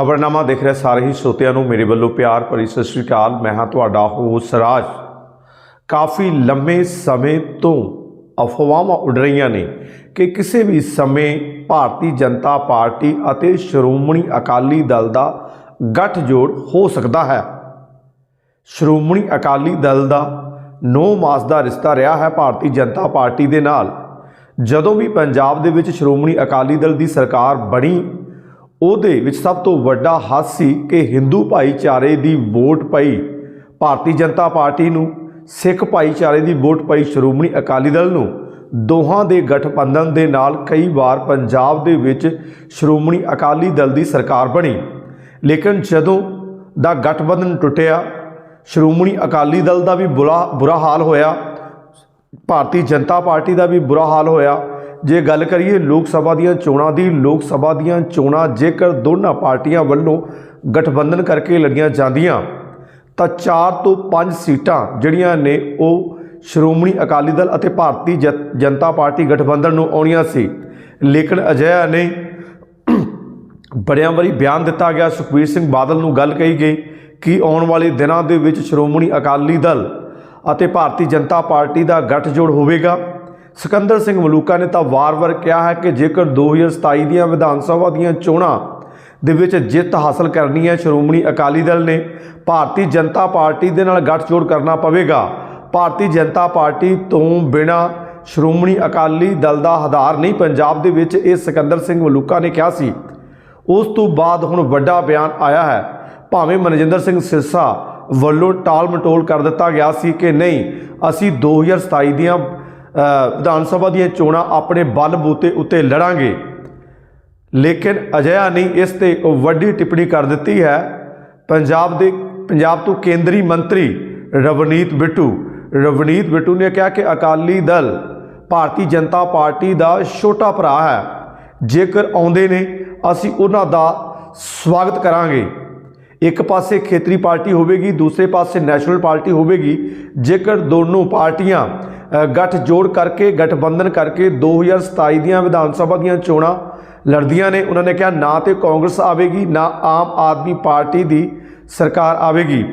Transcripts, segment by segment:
ਖਬਰਨਾਮਾ ਦੇਖ ਰਹੇ ਸਾਰੇ ਹੀ ਸਰੋਤਿਆਂ ਨੂੰ। ਮੇਰੇ ਵੱਲੋਂ ਪਿਆਰ ਭਰੀ ਸਤਿ ਸ਼੍ਰੀ ਅਕਾਲ। ਮੈਂ ਹਾਂ ਤੁਹਾਡਾ ਹੋਸ ਰਾਜ। ਕਾਫੀ ਲੰਮੇ ਸਮੇਂ ਤੋਂ ਅਫਵਾਹਾਂ ਉੱਡ ਰਹੀਆਂ ਨੇ ਕਿ ਕਿਸੇ ਵੀ ਸਮੇਂ ਭਾਰਤੀ ਜਨਤਾ ਪਾਰਟੀ ਅਤੇ ਸ਼੍ਰੋਮਣੀ ਅਕਾਲੀ ਦਲ ਦਾ ਗੱਠਜੋੜ ਹੋ ਸਕਦਾ ਹੈ। ਸ਼੍ਰੋਮਣੀ ਅਕਾਲੀ ਦਲ ਦਾ 9 ਮਾਸ ਦਾ ਰਿਸ਼ਤਾ ਰਿਹਾ ਹੈ ਭਾਰਤੀ ਜਨਤਾ ਪਾਰਟੀ ਦੇ ਨਾਲ। ਜਦੋਂ ਵੀ ਪੰਜਾਬ ਦੇ ਵਿੱਚ ਸ਼੍ਰੋਮਣੀ ਅਕਾਲੀ ਦਲ ਦੀ ਸਰਕਾਰ ਬਣੀ ਉਹਦੇ ਵਿੱਚ ਸਭ ਤੋਂ ਵੱਡਾ ਹੱਥ ਸੀ ਕਿ ਹਿੰਦੂ ਭਾਈਚਾਰੇ ਦੀ ਵੋਟ ਪਈ। ਭਾਰਤੀ ਜਨਤਾ ਪਾਰਟੀ ਨੂੰ, ਸਿੱਖ ਭਾਈਚਾਰੇ ਦੀ ਵੋਟ ਪਈ ਸ਼੍ਰੋਮਣੀ ਅਕਾਲੀ ਦਲ ਨੂੰ। ਦੋਹਾਂ ਦੇ ਗਠਬੰਧਨ ਦੇ ਨਾਲ ਕਈ ਵਾਰ ਪੰਜਾਬ ਦੇ ਵਿੱਚ ਸ਼੍ਰੋਮਣੀ ਅਕਾਲੀ ਦਲ ਦੀ ਸਰਕਾਰ ਬਣੀ। ਲੇਕਿਨ ਜਦੋਂ ਦਾ ਗਠਬੰਧਨ ਟੁੱਟਿਆ, ਸ਼੍ਰੋਮਣੀ ਅਕਾਲੀ ਦਲ ਦਾ ਵੀ ਬੁਰਾ ਬੁਰਾ ਹਾਲ ਹੋਇਆ, ਭਾਰਤੀ ਜਨਤਾ ਪਾਰਟੀ ਦਾ ਵੀ ਬੁਰਾ ਹਾਲ ਹੋਇਆ ਜੇ ਗੱਲ ਕਰੀਏ ਲੋਕ ਸਭਾ ਦੀਆਂ ਚੋਣਾਂ ਦੀ, ਲੋਕ ਸਭਾ ਦੀਆਂ ਚੋਣਾਂ ਜੇਕਰ ਦੋਨਾਂ ਪਾਰਟੀਆਂ ਵੱਲੋਂ ਗਠਬੰਧਨ ਕਰਕੇ ਲੜੀਆਂ ਜਾਂਦੀਆਂ, ਤਾਂ 4 ਤੋਂ 5 ਸੀਟਾਂ ਜਿਹੜੀਆਂ ਨੇ ਉਹ ਸ਼੍ਰੋਮਣੀ ਅਕਾਲੀ ਦਲ ਅਤੇ ਭਾਰਤੀ ਜਨ- ਜਨਤਾ ਪਾਰਟੀ ਗਠਬੰਧਨ ਨੂੰ ਆਉਣੀਆਂ ਸੀ। ਲੇਕਿਨ ਅਜਿਹਾ ਨਹੀਂ। ਬੜਿਆਂ ਵਾਰੀ ਬਿਆਨ ਦਿੱਤਾ ਗਿਆ ਸੁਖਬੀਰ ਸਿੰਘ ਬਾਦਲ ਨੂੰ ਗੱਲ ਕਹੀ ਗਈ ਕਿ ਆਉਣ ਵਾਲੇ ਦਿਨਾਂ ਦੇ ਵਿੱਚ ਸ਼੍ਰੋਮਣੀ ਅਕਾਲੀ ਦਲ ਅਤੇ ਭਾਰਤੀ ਜਨਤਾ ਪਾਰਟੀ ਦਾ ਗੱਠਜੋੜ ਹੋਵੇਗਾ। ਸਿਕੰਦਰ ਸਿੰਘ ਮਲੂਕਾ ਨੇ ਤਾਂ ਵਾਰ-ਵਾਰ ਕਿਹਾ ਹੈ ਕਿ ਜੇਕਰ 2027 ਦੀਆਂ ਵਿਧਾਨ ਸਭਾ ਦੀਆਂ ਚੋਣਾਂ ਦੇ ਵਿੱਚ ਜਿੱਤ ਹਾਸਲ ਕਰਨੀ ਹੈ, ਸ਼੍ਰੋਮਣੀ ਅਕਾਲੀ ਦਲ ਨੇ ਭਾਰਤੀ ਜਨਤਾ ਪਾਰਟੀ ਦੇ ਨਾਲ ਗੱਠਜੋੜ ਕਰਨਾ ਪਵੇਗਾ। ਭਾਰਤੀ ਜਨਤਾ ਪਾਰਟੀ ਤੋਂ ਬਿਨਾ ਸ਼੍ਰੋਮਣੀ ਅਕਾਲੀ ਦਲ ਦਾ ਆਧਾਰ ਨਹੀਂ। ਪੰਜਾਬ ਦੇ ਵਿੱਚ ਇਹ ਸਿਕੰਦਰ ਸਿੰਘ ਮਲੂਕਾ ਨੇ ਕਿਹਾ ਸੀ। ਉਸ ਤੋਂ ਬਾਅਦ ਹੁਣ ਵੱਡਾ ਬਿਆਨ ਆਇਆ ਹੈ। ਭਾਵੇਂ ਮਨਜਿੰਦਰ ਸਿੰਘ ਸਿਰਸਾ ਵੱਲੋਂ ਟਾਲ ਮਟੋਲ ਕਰ ਦਿੱਤਾ ਗਿਆ ਸੀ ਕਿ ਨਹੀਂ, ਅਸੀਂ 2027 ਦੀਆਂ ਵਿਧਾਨ ਸਭਾ ਦੀਆਂ ਚੋਣਾਂ ਆਪਣੇ ਬਲ ਬੂਤੇ ਉੱਤੇ ਲੜਾਂਗੇ। ਲੇਕਿਨ ਅਜਿਹਾ ਨਹੀਂ, ਇਸ ਤੇ ਉਹ ਵੱਡੀ ਟਿੱਪਣੀ ਕਰ ਦਿੱਤੀ ਹੈ। ਪੰਜਾਬ ਦੇ, ਪੰਜਾਬ ਤੋਂ ਕੇਂਦਰੀ ਮੰਤਰੀ ਰਵਨੀਤ ਬਿੱਟੂ ਰਵਨੀਤ ਬਿੱਟੂ ਨੇ ਕਿਹਾ ਕਿ ਅਕਾਲੀ ਦਲ ਭਾਰਤੀ ਜਨਤਾ ਪਾਰਟੀ ਦਾ ਛੋਟਾ ਭਰਾ ਹੈ। ਜੇਕਰ ਆਉਂਦੇ ਨੇ, ਅਸੀਂ ਉਹਨਾਂ ਦਾ ਸਵਾਗਤ ਕਰਾਂਗੇ। ਇੱਕ ਪਾਸੇ ਖੇਤਰੀ ਪਾਰਟੀ ਹੋਵੇਗੀ ਦੂਸਰੇ ਪਾਸੇ ਨੈਸ਼ਨਲ ਪਾਰਟੀ ਹੋਵੇਗੀ। ਜੇਕਰ ਦੋਨੋਂ ਪਾਰਟੀਆਂ ਅ, ਗੱਠ ਜੋੜ ਕਰਕੇ ਗਠਬੰਧਨ ਕਰਕੇ 2027 ਦੀਆਂ ਵਿਧਾਨ ਸਭਾ ਦੀਆਂ ਚੋਣਾਂ ਲੜਦੀਆਂ ਨੇ ਉਹਨਾਂ ਨੇ ਕਿਹਾ ਨਾ ਤੇ ਕਾਂਗਰਸ ਆਵੇਗੀ ਨਾ ਆਮ ਆਦਮੀ ਪਾਰਟੀ ਦੀ ਸਰਕਾਰ ਆਵੇਗੀ।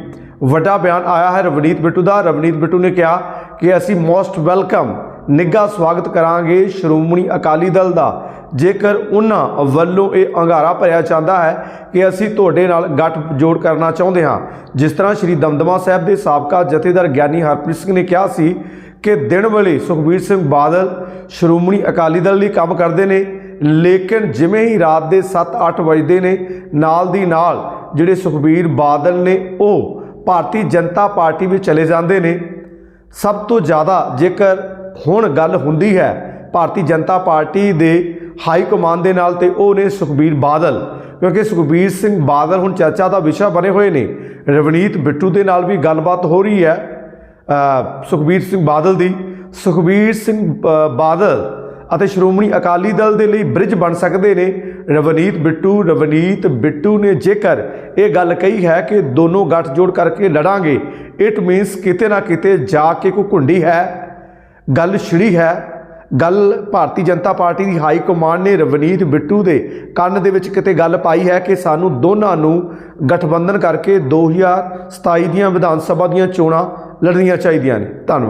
ਵੱਡਾ ਬਿਆਨ ਆਇਆ ਹੈ ਰਵਨੀਤ ਬਿੱਟੂ ਦਾ। ਰਵਨੀਤ ਬਿੱਟੂ ਨੇ ਕਿਹਾ ਕਿ ਅਸੀਂ ਮੋਸਟ ਵੈਲਕਮ ਨਿੱਘਾ ਸਵਾਗਤ ਕਰਾਂਗੇ ਸ਼੍ਰੋਮਣੀ ਅਕਾਲੀ ਦਲ ਦਾ। ਜੇਕਰ ਉਹਨਾਂ ਵੱਲੋਂ ਇਹ ਅੰਗਾਰਾ ਭਰਿਆ ਜਾਂਦਾ ਹੈ ਕਿ ਅਸੀਂ ਤੁਹਾਡੇ ਨਾਲ ਗੱਠ ਜੋੜ ਕਰਨਾ ਚਾਹੁੰਦੇ ਹਾਂ। ਜਿਸ ਤਰ੍ਹਾਂ ਸ਼੍ਰੀ ਦਮਦਮਾ ਸਾਹਿਬ ਦੇ ਸਾਬਕਾ ਜਥੇਦਾਰ ਗਿਆਨੀ ਹਰਪ੍ਰੀਤ ਸਿੰਘ ਨੇ ਕਿਹਾ ਸੀ ਕਿ ਦਿਨ ਵੇਲੇ ਸੁਖਬੀਰ ਸਿੰਘ ਬਾਦਲ ਸ਼੍ਰੋਮਣੀ ਅਕਾਲੀ ਦਲ ਲਈ ਕੰਮ ਕਰਦੇ ਨੇ, ਲੇਕਿਨ ਜਿਵੇਂ ਹੀ ਰਾਤ ਦੇ 7-8 ਵਜਦੇ ਨੇ, ਨਾਲ ਦੀ ਨਾਲ ਜਿਹੜੇ ਸੁਖਬੀਰ ਬਾਦਲ ਨੇ ਉਹ ਭਾਰਤੀ ਜਨਤਾ ਪਾਰਟੀ ਵਿੱਚ ਚਲੇ ਜਾਂਦੇ ਨੇ। ਸਭ ਤੋਂ ਜ਼ਿਆਦਾ ਜੇਕਰ ਹੁਣ ਗੱਲ ਹੁੰਦੀ ਹੈ, ਭਾਰਤੀ ਜਨਤਾ ਪਾਰਟੀ ਦੇ ਹਾਈ ਕਮਾਂਡ ਦੇ ਨਾਲ ਤੇ ਉਹ ਨੇ ਸੁਖਬੀਰ ਬਾਦਲ, ਕਿਉਂਕਿ ਸੁਖਬੀਰ ਸਿੰਘ ਬਾਦਲ ਹੁਣ ਚਰਚਾ ਦਾ ਵਿਸ਼ਾ ਬਣੇ ਹੋਏ ਨੇ। ਰਵਨੀਤ ਬਿੱਟੂ ਦੇ ਨਾਲ ਵੀ ਗੱਲਬਾਤ ਹੋ ਰਹੀ ਹੈ ਸੁਖਬੀਰ ਸਿੰਘ ਬਾਦਲ ਦੀ। ਸੁਖਬੀਰ ਸਿੰਘ ਬਾਦਲ ਅਤੇ ਸ਼੍ਰੋਮਣੀ ਅਕਾਲੀ ਦਲ ਦੇ ਲਈ ਬ੍ਰਿਜ ਬਣ ਸਕਦੇ ਨੇ। ਰਵਨੀਤ ਬਿੱਟੂ ਰਵਨੀਤ ਬਿੱਟੂ ਨੇ ਜੇਕਰ ਇਹ ਗੱਲ ਕਹੀ ਹੈ ਕਿ ਦੋਨੋਂ ਗੱਠਜੋੜ ਕਰਕੇ ਲੜਾਂਗੇ ਇਟ ਮੀਨਸ ਕਿਤੇ ਨਾ ਕਿਤੇ ਜਾ ਕੇ ਕੋਈ ਘੁੰਡੀ ਹੈ, ਗੱਲ ਛਿੜੀ ਹੈ। ਗੱਲ ਭਾਰਤੀ ਜਨਤਾ ਪਾਰਟੀ ਦੀ ਹਾਈ ਕਮਾਂਡ ਨੇ ਰਵਨੀਤ ਬਿੱਟੂ ਦੇ ਕੰਨ ਦੇ ਵਿੱਚ ਕਿਤੇ ਗੱਲ ਪਾਈ ਹੈ ਕਿ ਸਾਨੂੰ ਦੋਨਾਂ ਨੂੰ ਗਠਬੰਧਨ ਕਰਕੇ 2027 ਦੀਆਂ ਵਿਧਾਨ ਸਭਾ ਦੀਆਂ ਚੋਣਾਂ ਲੜਨੀਆਂ ਚਾਹੀਦੀਆਂ ਨੇ। ਧੰਨਵਾਦ।